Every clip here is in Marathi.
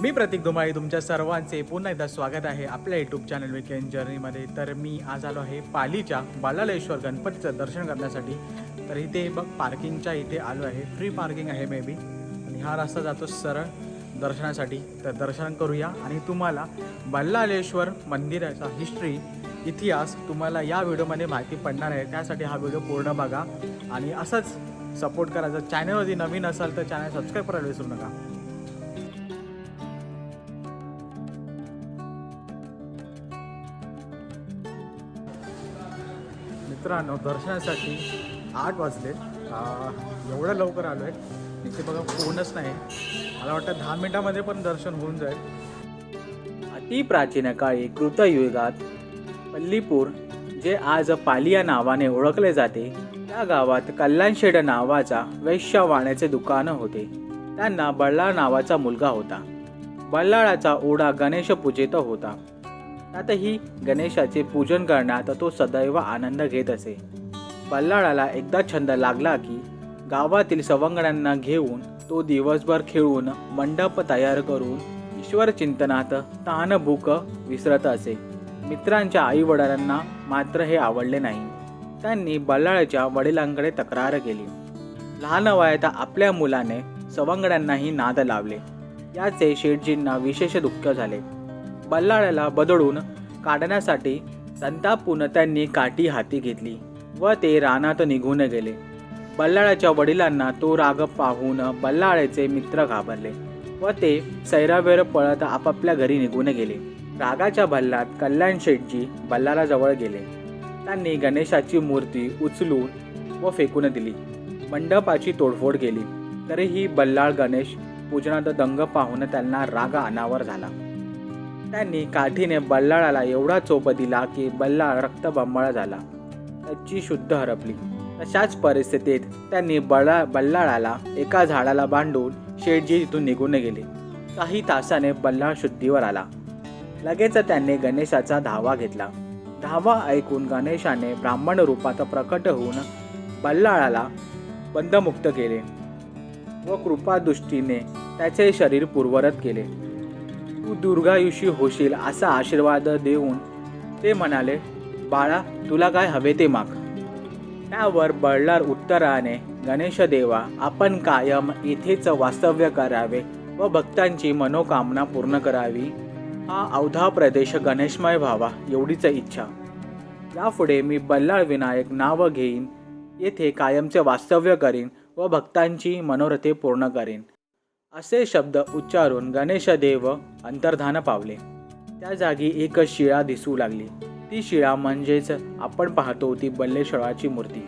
मी प्रतीक दुमाई तुमच्या सर्वांचे पुन्हा एकदा स्वागत आहे आपल्या यूट्यूब चॅनल विकेंड जर्नीमध्ये तर मी आज आलो आहे पालीच्या बालालेश्वर गणपतीचं दर्शन करण्यासाठी. तर इथे बघ पार्किंगच्या इथे आलो आहे. फ्री पार्किंग आहे मे बी आणि हा रस्ता जातो सरळ दर्शनासाठी. तर दर्शन करूया. आणि तुम्हाला बल्लालेश्वर मंदिराचा हिस्ट्री इतिहास तुम्हाला या व्हिडिओमध्ये माहिती पडणार आहे. त्यासाठी हा व्हिडिओ पूर्ण बघा. आणि असंच सपोर्ट करा. जर चॅनलवरती नवीन असाल तर चॅनल सबस्क्राईब करायला विसरू नका. मित्रांनो दर्शनासाठी आठ वाजले. एवढं लवकर आलो आहे इथे बघा फोनच नाही. मला वाटतं दहा मिनिटामध्ये पण दर्शन होऊन जाईल. अति प्राचीन काळी कृतयुगात पल्लीपूर जे आज पाली या नावाने ओळखले जाते त्या गावात कल्याणशेड नावाचा वैश्यवाण्याचे दुकान होते. त्यांना बल्लाळ नावाचा मुलगा होता. बल्लाळाचा ओढा गणेश पूजेत होता. त्यातही गणेशाचे पूजन करण्यात तो सदैव आनंद घेत असे. बल्लाळाला एकदा छंद लागला की गावातील सवंगड्यांना घेऊन तो दिवसभर खेळून मंडप तयार करून ईश्वर चिंतनात तानभूक विसरत असे. मित्रांच्या आई वडिलांना मात्र हे आवडले नाही. त्यांनी बल्लाळाच्या वडिलांकडे तक्रार केली. लहान वयात आपल्या मुलाने सवंगड्यांनाही नाद लावले. याचे शेठजींना विशेष दुःख झाले. बल्लाळ्याला बदडून काढण्यासाठी संतापून त्यांनी काठी हाती घेतली व ते रानात निघून गेले. बल्लाळ्याच्या वडिलांना तो राग पाहून बल्लाळ्याचे मित्र घाबरले व ते सैरावेर पळत आपापल्या घरी निघून गेले. रागाच्या भल्लात कल्याण शेठजी बल्लाळाजवळ गेले. त्यांनी गणेशाची मूर्ती उचलून व फेकून दिली. मंडपाची तोडफोड केली. तरीही बल्लाळ गणेश पूजनात दंग पाहून त्यांना राग अनावर झाला. त्यांनी काठीने बल्लाळाला एवढा चोप दिला की बल्लाळ रक्तबंबाळ झाला. त्याची शुद्ध हरपली. तशाच परिस्थितीत त्यांनी बळा बल्लाळाला एका झाडाला बांधून शेठजी तिथून निघून गेले. काही तासाने बल्लाळ शुद्धीवर आला. लगेच त्यांनी गणेशाचा धावा घेतला. धावा ऐकून गणेशाने ब्राह्मण रूपात प्रकट होऊन बल्लाळाला बंधमुक्त केले व कृपादृष्टीने त्याचे शरीर पूर्वरत केले. तू दुर्गायुषी होशील असा आशीर्वाद देऊन ते म्हणाले बाळा तुला काय हवे ते माग. त्यावर बळलार उत्तराने गणेश देवा आपण कायम इथेच वास्तव्य करावे व भक्तांची मनोकामना पूर्ण करावी. हा अवधा प्रदेश गणेशमय व्हावा एवढीच इच्छा. यापुढे मी बल्लाळ विनायक नाव घेईन येथे कायमचे वास्तव्य करीन व भक्तांची मनोरथे पूर्ण करीन. असे शब्द उच्चारून गणेशदेव अंतर्धान पावले. त्या जागी एक शिळा दिसू लागली. ती शिळा म्हणजेच आपण पाहतो ती बल्लेश्वराची मूर्ती.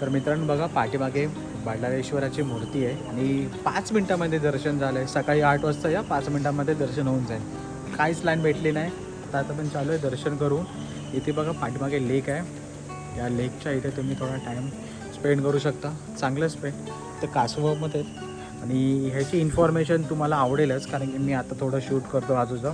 तर मित्रांनो बघा पाठीमागे बाडलारेश्वराची मूर्ती आहे आणि पाच मिनिटामध्ये दर्शन झालं आहे सकाळी आठ वाजता या पाच मिनिटामध्ये दर्शन होऊन जाईल. काहीच लाईन भेटली नाही. आता आता पण चालू आहे दर्शन करून. इथे बघा पाठीमागे लेक आहे. या लेकच्या इथे तुम्ही थोडा टाईम स्पेंड करू शकता. चांगलं स्पेंड तर कासवामध्ये आणि ह्याची इन्फॉर्मेशन तुम्हाला आवडेलच कारण की मी आता थोडं शूट करतो आजूचं.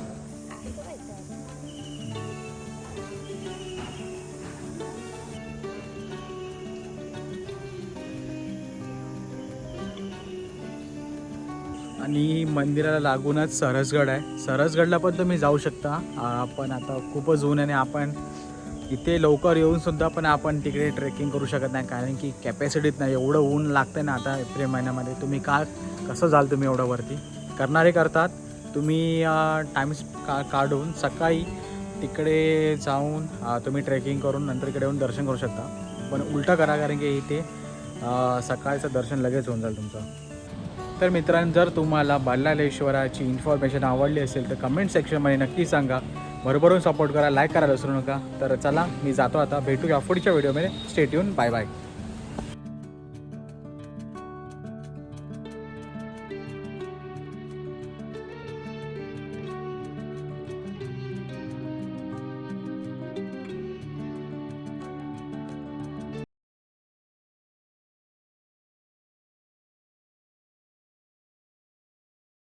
आणि मंदिराला लागूनच सरसगड आहे. सरसगडला पण तुम्ही जाऊ शकता. पण आता खूपच ऊन आहे आणि आपण इथे लवकर येऊन सुद्धा पण आपण तिकडे ट्रेकिंग करू शकत नाही. कारण की कॅपॅसिटीत नाही एवढं ऊन लागतं ना आता एप्रिल महिन्यामध्ये. तुम्ही का कसं जाल तुम्ही एवढं वरती? करणारे करतात. तुम्ही टाईम का काढून सकाळी तिकडे जाऊन तुम्ही ट्रेकिंग करून नंतर इकडे येऊन दर्शन करू शकता. पण उलटं करा कारण की इथे सकाळचं दर्शन लगेच होऊन जाईल तुमचं. तर मित्रांनो जर तुम्हाला बालालेश्वराची इन्फॉर्मेशन आवडली असेल तर कमेंट सेक्शनमध्ये नक्की सांगा. भरभरून सपोर्ट करा लाईक करायला विसरू नका. तर चला मी जातो आता. भेटूया पुढच्या व्हिडिओमध्ये स्टेट येऊन बाय बाय